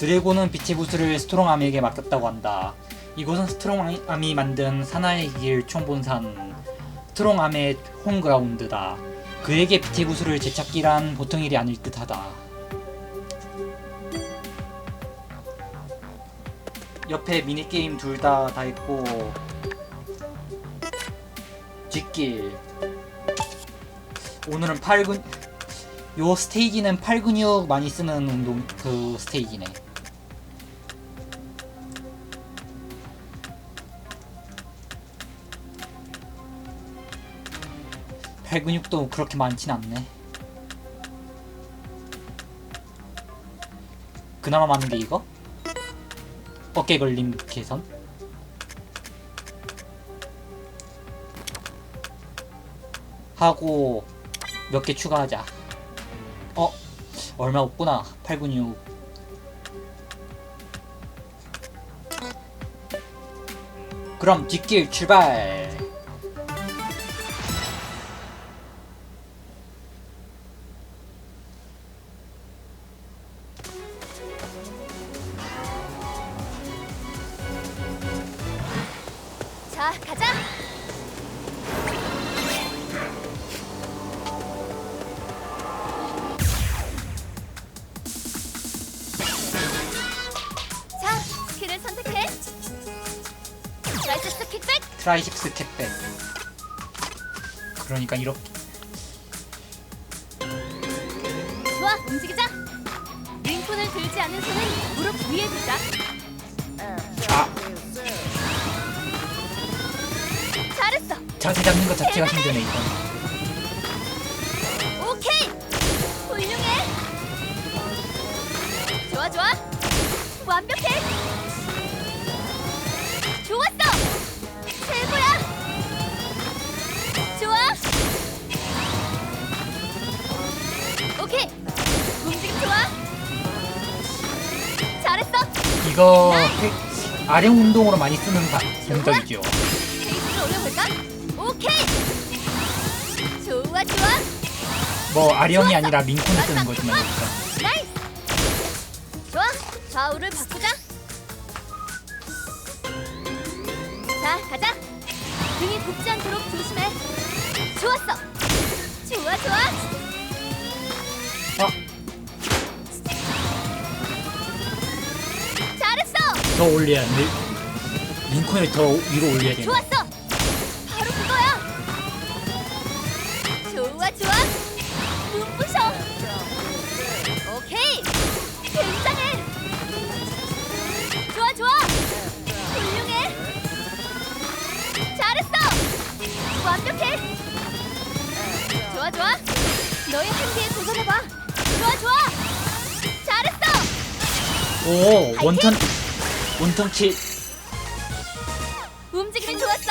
드래곤은 빛의 구슬을 스트롱암에게 맡겼다고 한다. 이곳은 스트롱암이 만든 사나이 길 총본산 스트롱암의 홈그라운드다. 그에게 빛의 구슬을 되찾기란 보통 일이 아닐 듯하다. 옆에 미니게임 둘 다 다 있고 뒷길 오늘은 팔근 요 스테이지는 팔 근육 많이 쓰는 운동 그 스테이지네. 팔 근육도 그렇게 많진 않네. 그나마 많은 게 이거? 어깨 걸림 개선? 하고 몇 개 추가하자. 어? 얼마 없구나. 8근육. 그럼 뒷길 출발. 라이트 킥백. 트라이십스 캣백. 그러니까 이렇게 좋아, 움직이자. 링콘을 들지 않은 손은 무릎 위에 두자. 아 잘했어. 자세 잡는 것 자체가 힘드네 이건. 오케이. 훌륭해. 좋아, 좋아. 완벽해. 이거 해- 아령 운동으로 많이 쓰는 바- 동작이죠. 뭐 아령이. 아니라 민콘을 쓰는. 거지만. 일단. 나이스. 좋아. 좌우를 바꾸자. 자, 가자. 등이 굽지 않도록 조심해. 좋았어. 좋아, 좋아. 더 올려야 돼. 민콘을 더 위로 올려야 돼. 좋았어. 바로 그거야. 좋아, 좋아. 눈부셔. 오케이. 굉장해. 좋아, 좋아. 훌륭해. 잘했어. 완벽해. 좋아, 좋아. 너의 한계에 도전해봐. 좋아, 좋아. 잘했어. 오 원턴 킬. 움직임이 좋았어.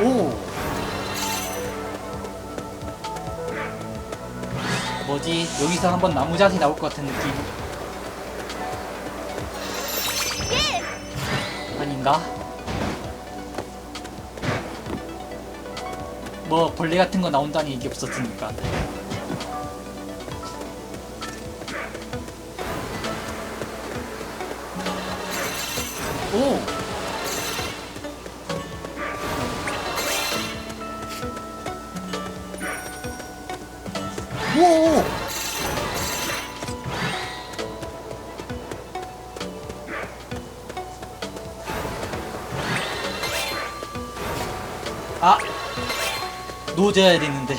오. 뭐지? 여기서 한번 나무 자세 나올 것 같은 느낌 예. 아닌가? 뭐 벌레 같은 거 나온다니 이게 없었으니까. 오. 오. 아 놓아줘야 되는데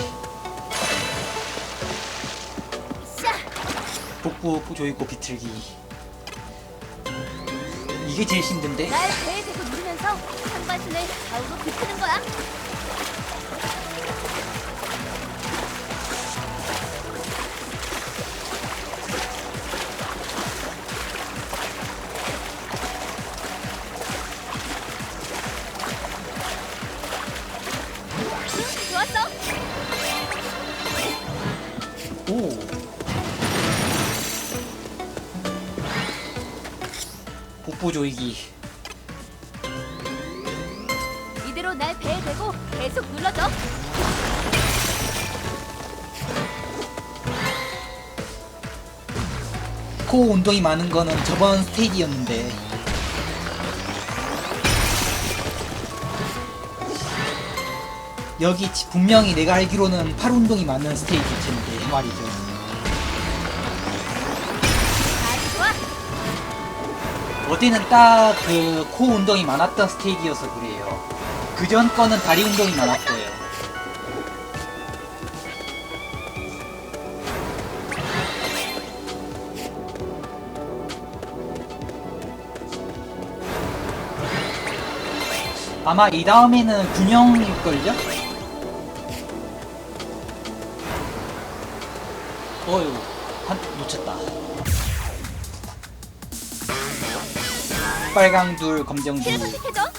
샤. 복부 조이고 비틀기 이게 제일 힘든데 날 배에 대고 누르면서 상반신을 좌우로 비트는 거야. 복부 조이기. 이대로 날 배에 대고 계속 눌러줘. 코어 운동이 많은 거는 저번 스테이지였는데. 여기 지- 분명히 내가 알기로는 팔 운동이 많은 스테이지 텐데 말이죠 어제는 딱 그 코어 운동이 많았던 스테이지여서 그래요. 그전 거는 다리 운동이 많았고요. 아마 이 다음에는 균형일걸요? 어휴 한 놓쳤다 빨강 둘 검정 둘 선택해줘.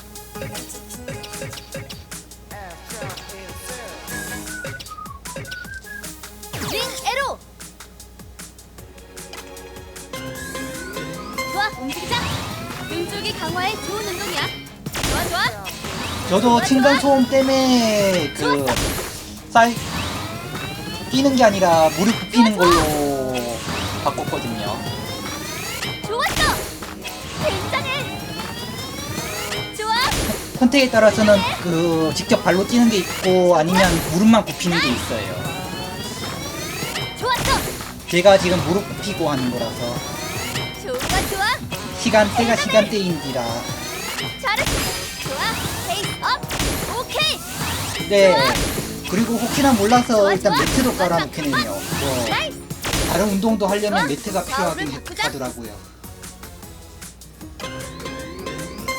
링 에로. 좋아, 움직이자. 등줄기 강화에 좋은 운동이야. 좋아, 좋아. 저도 층간 소음 때문에 그쌀 뛰는 게 아니라 무릎 굽히는 걸로 선택에 따라서는 그 직접 발로 뛰는 게 있고 아니면 무릎만 굽히는 게 있어요. 제가 지금 무릎 굽히고 하는 거라서 좋아, 좋아. 시간대가 시간대인지라 잘했어. 좋아. 페이스 업. 오케이. 네. 그리고 혹시나 몰라서 일단. 매트도. 번. 뭐. 다른 운동도 하려면. 매트가 필요하긴. 하더라고요.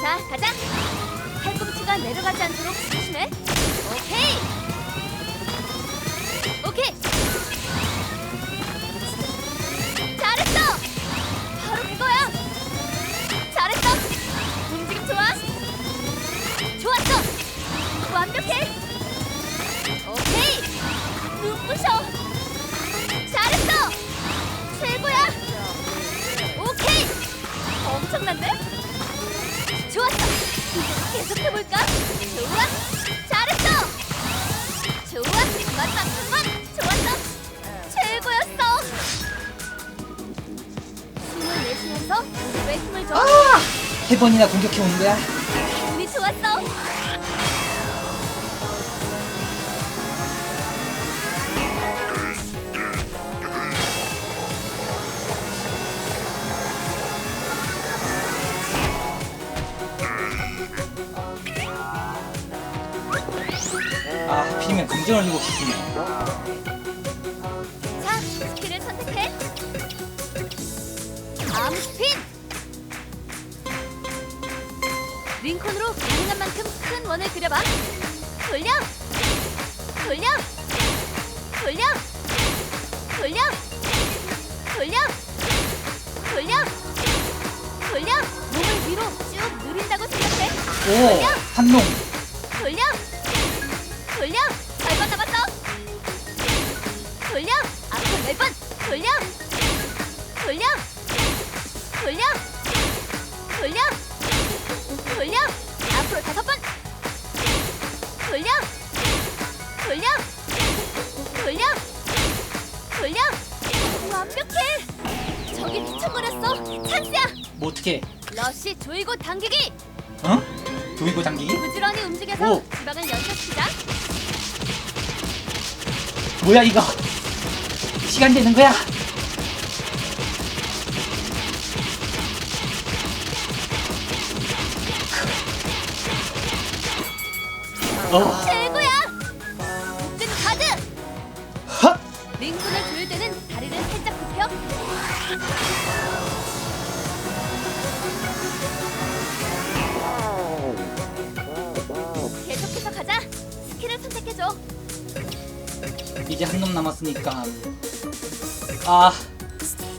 자, 가자. 팔꿈치가 내려가지 않도록 조심해. 오케이. 오케이. 잘했어. 바로 그거야. 잘했어. 움직임 좋아. 좋았어. 완벽해. 오케이. 눈부셔. 잘했어. 최고야. 오케이. 엄청난데? 좋았어. 계속해볼까? 좋아. 잘했어. 좋아. 마지막 한 번. 좋았어. 최고였어. 숨을 내쉬면서 무릎에 힘을 줘. 아! 세 번이나 공격해 오는 거야? 긍정을 들고 싶네. 자, 스킬을 선택해. 다음 스핀. 링콘으로 가능한 만큼 큰 원을 그려봐. 돌려. 돌려. 돌려. 돌려. 돌려. 돌려. 돌려. 몸을 위로 쭉 누린다고 생각해. 오! 돌려. 한농! 돌려. 돌려. 밟아 잡았어. 돌려. 앞으로 네 번. 돌려. 돌려. 돌려. 돌려. 돌려. 앞으로 다섯 번. 돌려. 돌려. 돌려. 돌려. 완벽해. 저기 미쳐버렸어. 찬스야. 뭐 어떻게? 러쉬 조이고 당기기. 어? 조이고 당기기? 부지런히 움직여서 오. 지방을 연습시자. 뭐야 이거? 시간 되는 거야? 어, 최고야! 목든 가드! 헛! 링콘을 조일 때는 다리를 살짝 굽혀. 계속해서 가자. 스킬을 선택해줘. 이제 한 놈 남았으니까 아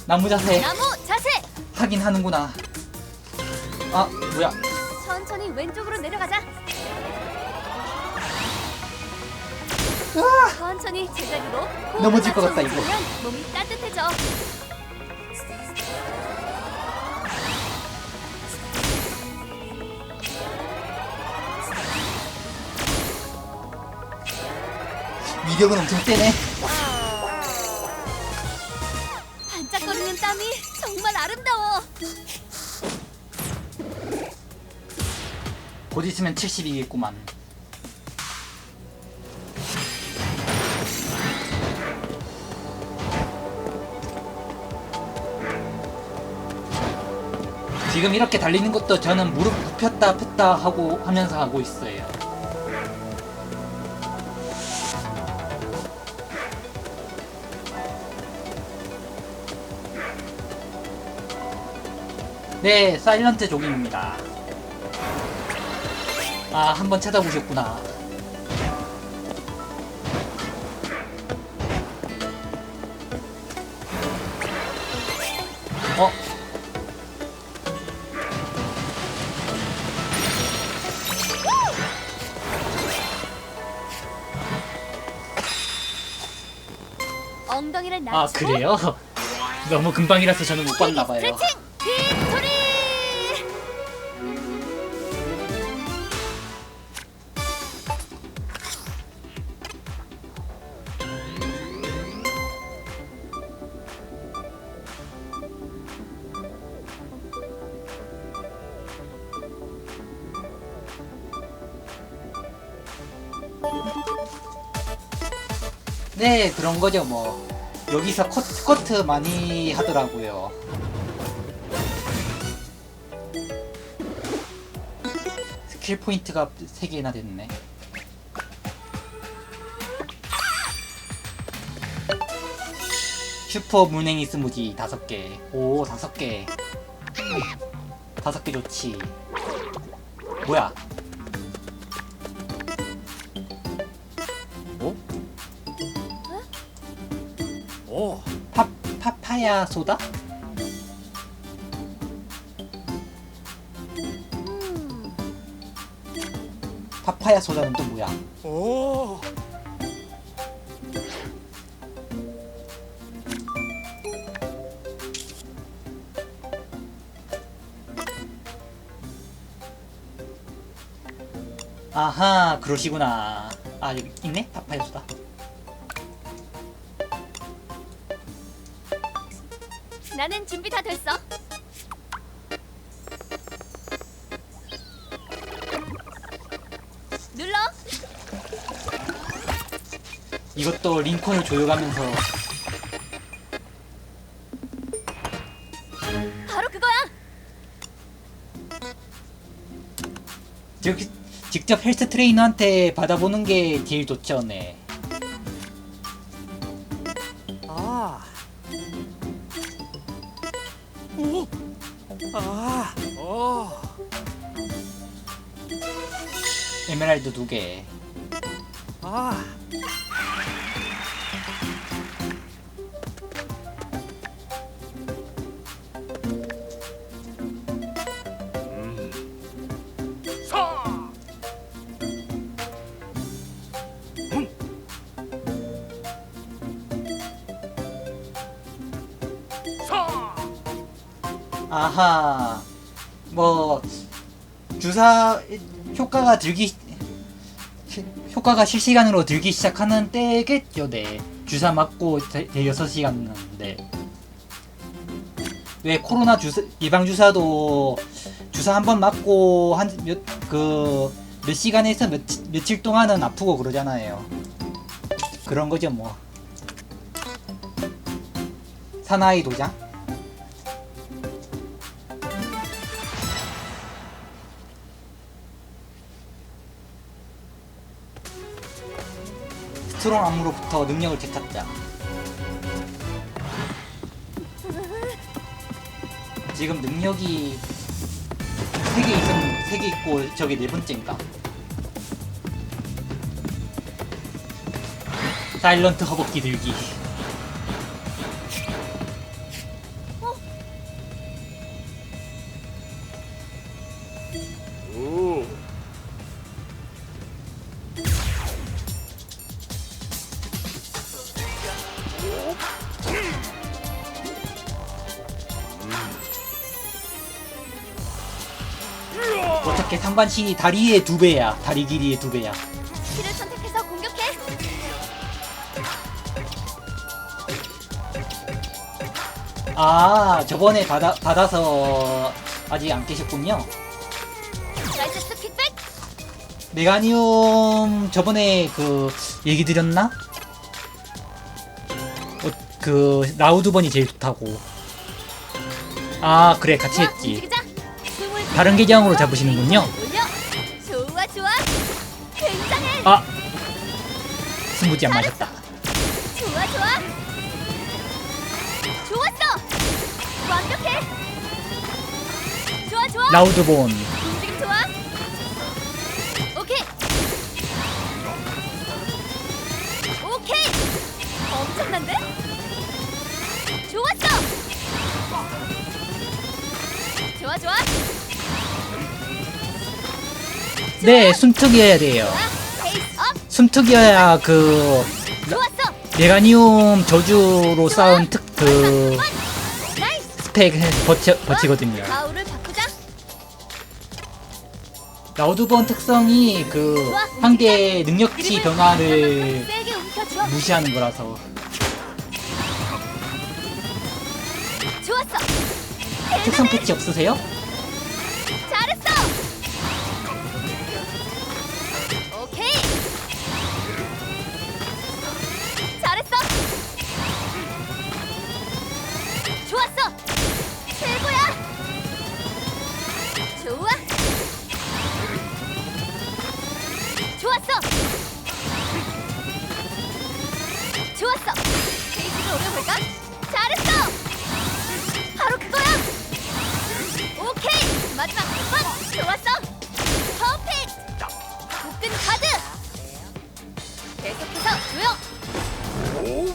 나무 자세 나무 자세! 하긴 하는구나 아 뭐야 천천히 왼쪽으로 내려가자. 으아! 천천히 제자리로 호흡을 넘어질 것 맞춰 같다, 이거. 움직이면 몸이 따뜻해져. 위력은 엄청 세네. 반짝거리는 땀이 정말 아름다워. 곧 있으면 70이겠구만. 지금 이렇게 달리는 것도 저는 무릎 굽혔다 폈다 하고 하면서 하고 있어요. 네, 사일런트 조깅입니다. 아, 한번 찾아보셨구나. 어? 엉덩이를 낮추고 아, 그래요? 너무 금방이라서 저는 못 봤나봐요. 스트레칭 그런 거죠, 뭐. 여기서 컷, 스쿼트 많이 하더라고요. 스킬 포인트가 3개나 됐네. 슈퍼 문행이 스무디 5개. 오, 5개. 5개 좋지. 뭐야? 파파야 소다? 음, 파파야 소다는 또 뭐야? 오, 아하 그러시구나 아 여기 있네 파 나는 준비 다 됐어. 눌러. 이것도 링콘을 조여가면서 바로 그거야. 즉, 직접 헬스 트레이너한테 받아보는 게 제일 좋죠 네 두 개 아. 아하 뭐 주사 효과가 들기 시- 효과가 실시간으로 들기 시작하는 때겠죠. 네. 주사 맞고 대, 6시간인데 왜 코로나 주사 예방 주사도 주사 한 번 맞고 한 몇 그 몇 시간에서 몇, 며칠 동안은 아프고 그러잖아요. 그런 거죠 뭐. 사나이 도장 스트롱 암으로부터 능력을 되찾자. 지금 능력이 3개 있음, 3개 있고 저기 네 번째인가? 사일런트 허벅기 들기. 상반신이 다리의 두 배야. 다리 길이의 두 배야. 키를 선택해서 공격해. 아, 저번에 받아, 받아서 아직 안 깨셨군요. 메가니움 저번에 그 얘기 드렸나? 어, 그 라우드번이 제일 좋다고. 아, 그래 같이 했지. 다른 계정으로 잡으시는군요. 아 승부지 안 맞았다. 좋아 좋아. 좋았어. 완벽해. 좋아 좋아. 라우드본 움직임 좋아. 오케이. 오케이. 엄청난데? 좋았어. 좋아 좋아. 네 숨특이어야 돼요. 좋아. 숨특이어야 그. 메가니움 저주로 쌓은 특 그. 스펙 버치, 바꾸자. 라우드본 특성이 그한 개의 능력치 변화를 움켜줘. 무시하는 거라서. 특성 패치 없으세요? 페이지를 올려볼까? 잘했어. 바로 그거야. 오케이! 마지막 번! 좋았어! 퍼펙트! 복근 카드! 계속해서 조용!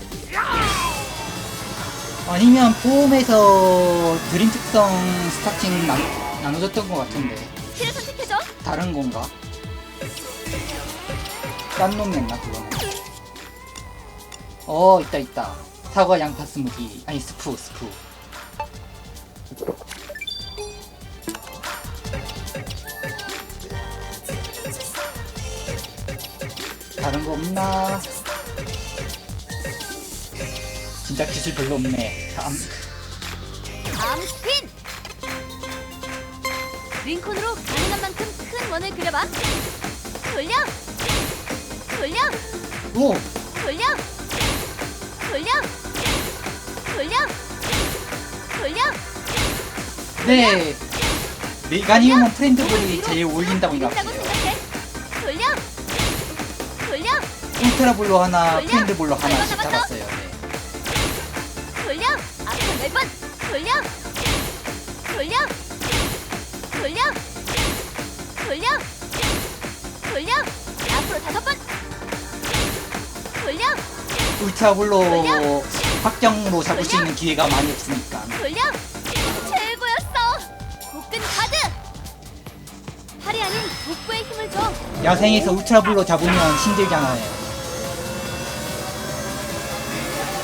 아니면 폼에서 드림 특성 스타팅 나, 나눠줬던 것 같은데. 키를 선택해줘! 다른 건가? 딴 놈이었나 그거는? 어 있다 있다 사과 양파 스무디 아니 스프 스프. 다른 거 없나? 진짜 기술 별로 없네. 참. 다음 스핀 링콘으로 가능한 만큼 큰 원을 그려봐. 돌려! 돌려! 오! 돌려 돌려. 돌려. 돌려. 네. 메가니움은 프렌드볼이 제일 어울린다고 생각해요. 생각해 돌려. 돌려. 울트라볼로 하나 돌려. 프렌드볼로 하나씩 잡았어, 잡았어요. 네. 돌려. 앞으로 네번. 돌려. 돌려. 돌려. 돌려. 돌려. 앞으로 다섯 번. 돌려 울트라볼로 돌려. 확정으로 잡을 수. 있는 기회가 많이 없으니까. 돌려! 최고였어! 복근 카드 팔이 아닌 복부에 힘을 줘. 야생에서 울트라볼로 잡으면 힘들잖아요.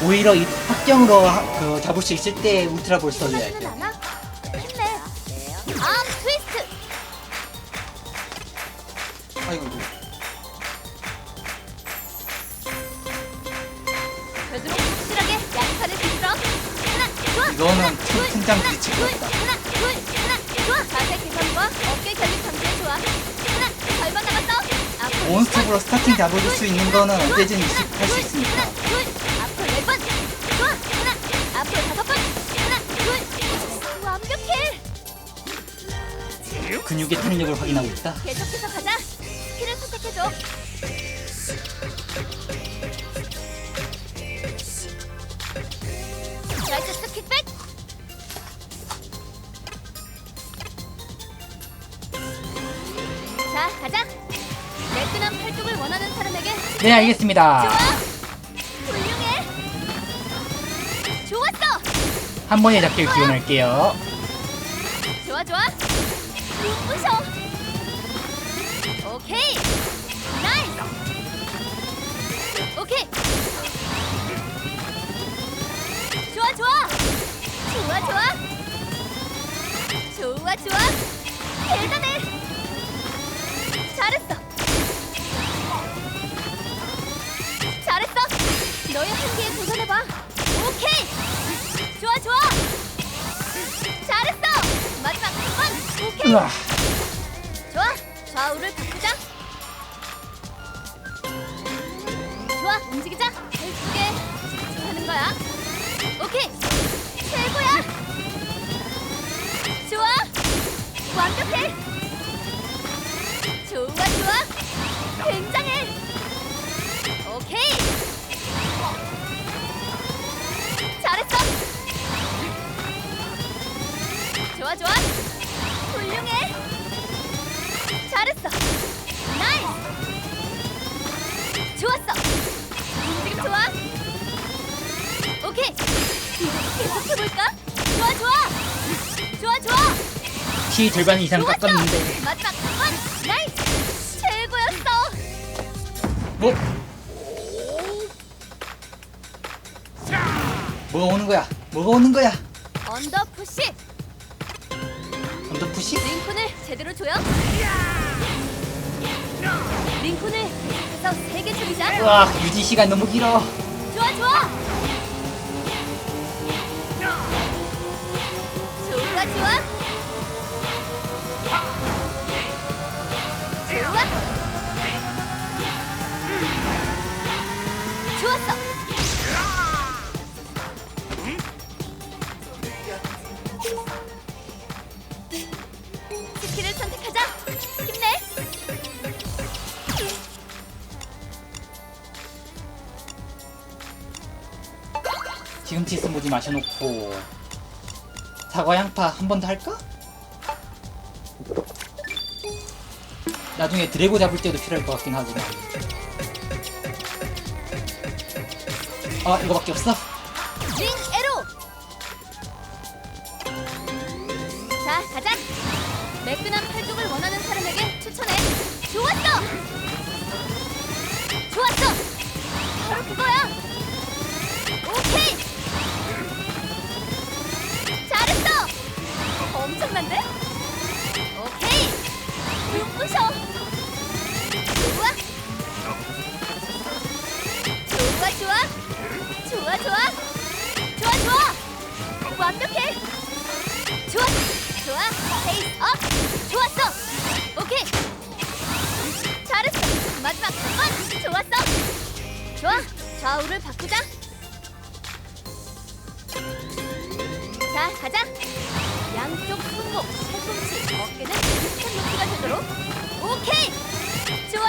오히려 이 확정으로 하- 그 잡을 수 있을 때 울트라 볼 써줘야 힘나지는 돼 않아 힘내 암 트위스트! 아이고 되도 몬스터브로 네 번, 스타팅 잡을 수 둘, 있는 거는 언제든 하나 둘 완벽해 근육의 탄력을 확인하고 있다? 계속해서 가자. 스킬을 선택해줘 네 알겠습니다. 좋아. 훌륭해 좋았어 한 번에 잡길 기원할게요. 좋아 좋아. 눈부셔. 오케이. 나이스. 오케이. 좋아 좋아. 좋아 좋아. 좋아 좋아. 대단해. 잘했어 케인! 좋아 좋아! 잘했어! 마지막 한 오케이! 으아. 좋아! 좌우를 바꾸자! 좋아! 움직이자! 예쁘게 하는 거야! 오케이! 최고야! 좋아! 완벽해! 좋아 좋아! 굉장해! 오케이! 잘했어. 좋아, 좋아. 훌륭해. 잘했어. 나이스. 좋았어. 움직임 좋아. 오케이. 계속 해볼까? 좋아, 좋아. 좋아, 좋아. 키 절반 이상 좋았어. 깎았는데 마지막 한 번. 나이스. 최고였어. 뭐? 뭐가 오는 거야? 뭐가 오는 거야? 언더 푸시. 언더 푸시? 링콘을 제대로 줘요. 링콘을 계속해서 세개 줄이자. 와 유지 시간 너무 길어. 좋아 좋아 좋아 좋아 지금치 스무디 마셔놓고 사과 양파 한 번 더 할까? 나중에 드래고 잡을 때도 필요할 것 같긴 하지만. 아 이거밖에 없어? 링 에로! 자 가자! 매끈한 팔뚝을 원하는 사람에게 추천해! 좋았어! 좋았어! 바로 그거야 엄청난데? 오케이. 눈부셔. 좋아. 좋아 좋아. 좋아 좋아. 좋아 좋아. 완벽해. 좋아. 좋아. 페이스 업 좋았어. 오케이. 잘했어. 마지막 한번. 좋았어. 좋아. 좌우를 바꾸자. 자 가자. 양쪽 팔꿈치 어깨는 비슷한 높이가 되도록. 오케이! 좋아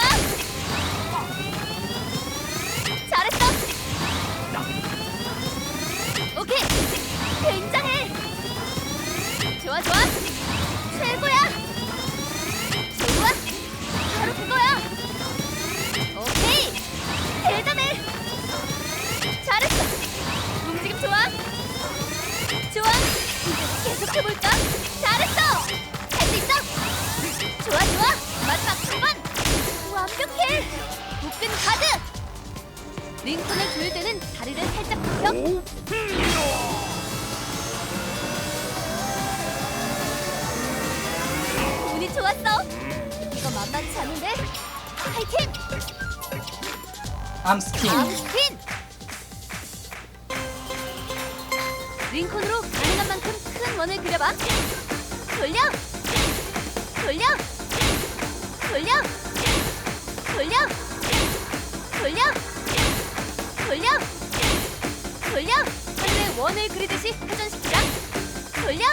링콘으로 가능한 만큼 큰 원을 그려봐. 돌려! 돌려! 돌려! 돌려! 돌려! 돌려! 돌려! 하늘에 원을 그리듯이 회전시키자. 돌려!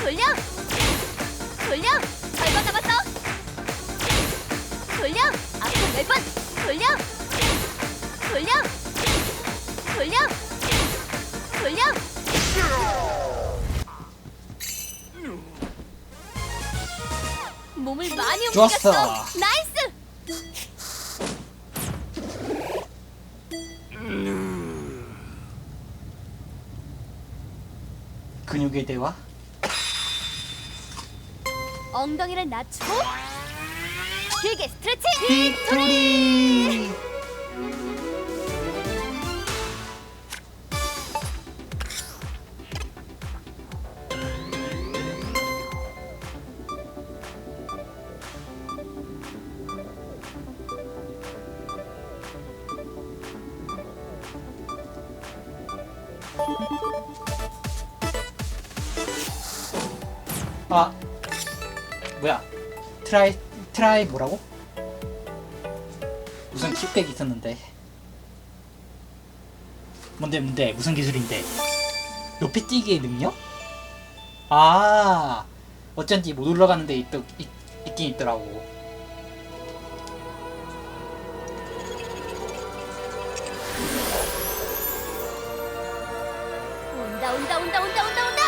돌려! 돌려! 절반 남았어! 돌려! 앞으로 네 번! 돌려! 돌려! 돌려! 돌려! 몸을 많이 좋았어. 움직였어! 나이스! 근육의 대화 엉덩이를 낮추고 길게 스트레칭! 빅토리 트라이 뭐라고? 무슨 킥백 있었는데 뭔데 뭔데 무슨 기술인데 높이 뛰기의 능력? 아 어쩐지 못 올라가는데 있, 있, 있긴 있더라고 온다 온다 온다 온다 온다 온다.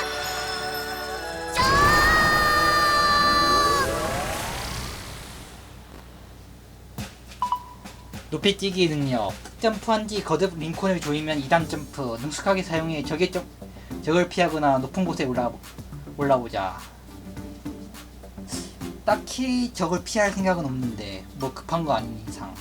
높이 뛰기 능력 점프한 뒤 거듭 링콘을 조이면 2단 점프 능숙하게 사용해 적의 점, 적을 피하거나 높은 곳에 올라, 올라오자. 딱히 적을 피할 생각은 없는데 뭐 급한 거 아닌 이상